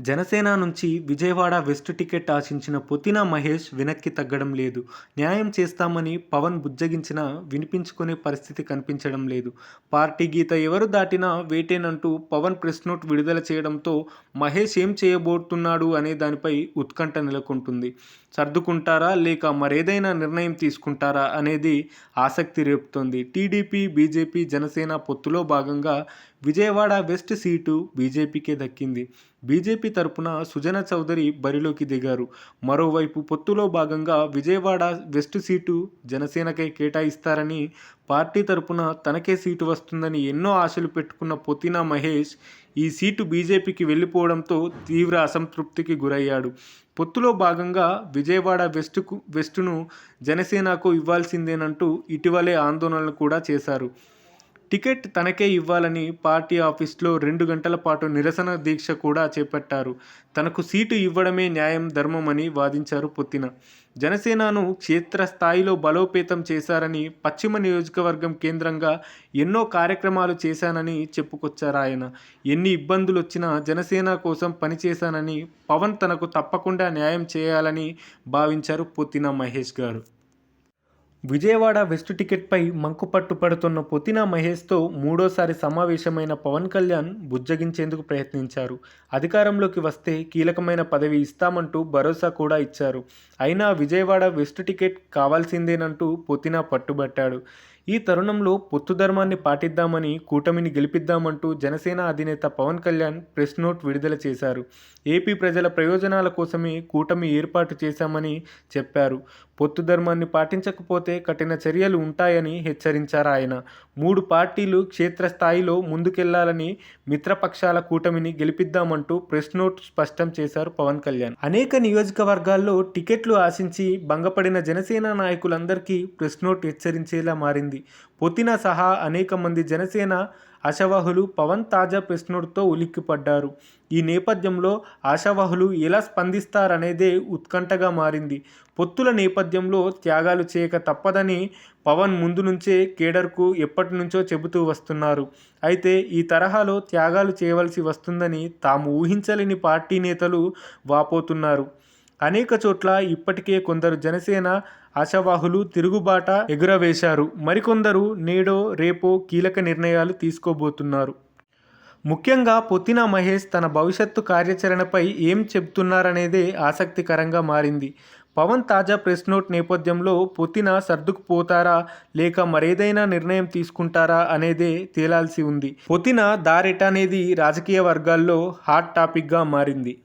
జనసేన నుంచి Vijayawada west ticket ఆశించిన పొతినా మహేష్ వెనక్కి తగ్గడం లేదు. న్యాయం చేస్తామని పవన్ బుజ్జగించినా వినిపించుకునే పరిస్థితి కనిపించడం లేదు. పార్టీ గీత ఎవరు దాటినా వేటేనంటూ పవన్ ప్రెస్ నోట్ విడుదల చేయడంతో మహేష్ ఏం చేయబోతున్నాడు అనే దానిపై ఉత్కంఠ నెలకొంటుంది. సర్దుకుంటారా లేక మరేదైనా నిర్ణయం తీసుకుంటారా అనేది ఆసక్తి రేపుతోంది. టీడీపీ బీజేపీ జనసేన పొత్తులో భాగంగా విజయవాడ వెస్ట్ సీటు బీజేపీకే దక్కింది. బీజేపీ తరపున సుజన చౌదరి బరిలోకి దిగారు. మరోవైపు పొత్తులో భాగంగా విజయవాడ వెస్ట్ సీటు జనసేనకే కేటాయిస్తారని పార్టీ తరపున తనకే సీటు వస్తుందని ఎన్నో ఆశలు పెట్టుకున్న పొతినా మహేష్ ఈ సీటు బీజేపీకి వెళ్ళిపోవడంతో తీవ్ర అసంతృప్తికి గురయ్యాడు. పొత్తులో భాగంగా విజయవాడ వెస్టుకు వెస్టును జనసేనకు ఇవ్వాల్సిందేనంటూ ఇటీవలే ఆందోళనలు కూడా చేశారు. టికెట్ తనకే ఇవ్వాలని పార్టీ ఆఫీస్లో రెండు గంటల పాటు నిరసన దీక్ష కూడా చేపట్టారు. తనకు సీటు ఇవ్వడమే న్యాయం ధర్మమని వాదించారు పొత్తిన. జనసేనను క్షేత్రస్థాయిలో బలోపేతం చేశారని పశ్చిమ నియోజకవర్గం కేంద్రంగా ఎన్నో కార్యక్రమాలు చేశానని చెప్పుకొచ్చారు ఆయన. ఎన్ని ఇబ్బందులు వచ్చినా జనసేన కోసం పనిచేశానని పవన్ తనకు తప్పకుండా న్యాయం చేయాలని భావించారు పొత్తిన మహేష్ గారు. విజయవాడ వెస్ట్ టికెట్పై మంకుపట్టు పడుతున్న పొతినా మహేష్తో మూడోసారి సమావేశమైన పవన్ కళ్యాణ్ బుజ్జగించేందుకు ప్రయత్నించారు. అధికారంలోకి వస్తే కీలకమైన పదవి ఇస్తామంటూ భరోసా కూడా ఇచ్చారు. అయినా విజయవాడ వెస్ట్ టికెట్ కావాల్సిందేనంటూ పొతినా పట్టుబట్టాడు. ఈ తరుణంలో పొత్తు ధర్మాన్ని పాటిద్దామని కూటమిని గెలిపిద్దామంటూ జనసేన అధినేత పవన్ కళ్యాణ్ ప్రెస్ నోట్ విడుదల చేశారు. ఏపీ ప్రజల ప్రయోజనాల కోసమే కూటమి ఏర్పాటు చేశామని చెప్పారు. పొత్తు ధర్మాన్ని పాటించకపోతే కఠిన చర్యలు ఉంటాయని హెచ్చరించారు ఆయన. మూడు పార్టీలు క్షేత్రస్థాయిలో ముందుకెళ్ళాలని మిత్రపక్షాల కూటమిని గెలిపిద్దామంటూ ప్రెస్ నోట్ స్పష్టం చేశారు పవన్ కళ్యాణ్. అనేక నియోజకవర్గాల్లో టికెట్లు ఆశించి భంగపడిన జనసేన నాయకులందరికీ ప్రెస్ నోట్ హెచ్చరించేలా మారింది. పొతిన సహా అనేక మంది జనసేన ఆశావాహులు పవన్ తాజా ప్రెస్ ఉలిక్కిపడ్డారు. ఈ నేపథ్యంలో ఆశావాహులు ఎలా స్పందిస్తారనేదే ఉత్కంఠగా మారింది. పొత్తుల నేపథ్యంలో త్యాగాలు చేయక తప్పదని పవన్ ముందు నుంచే కేడర్కు ఎప్పటి నుంచో చెబుతూ వస్తున్నారు. అయితే ఈ తరహాలో త్యాగాలు చేయవలసి వస్తుందని తాము ఊహించలేని పార్టీ నేతలు వాపోతున్నారు. అనేక చోట్ల ఇప్పటికే కొందరు జనసేన ఆశావాహులు తిరుగుబాట ఎగురవేశారు. మరికొందరు నేడో రేపో కీలక నిర్ణయాలు తీసుకోబోతున్నారు. ముఖ్యంగా పొత్తిన మహేష్ తన భవిష్యత్తు కార్యాచరణపై ఏం చెబుతున్నారనేదే ఆసక్తికరంగా మారింది. పవన్ తాజా ప్రెస్ నోట్ నేపథ్యంలో పొత్తిన సర్దుకుపోతారా లేక మరేదైనా నిర్ణయం తీసుకుంటారా అనేదే తేలాల్సి ఉంది. పొత్తిన దారెట అనేది రాజకీయ వర్గాల్లో హాట్ టాపిక్గా మారింది.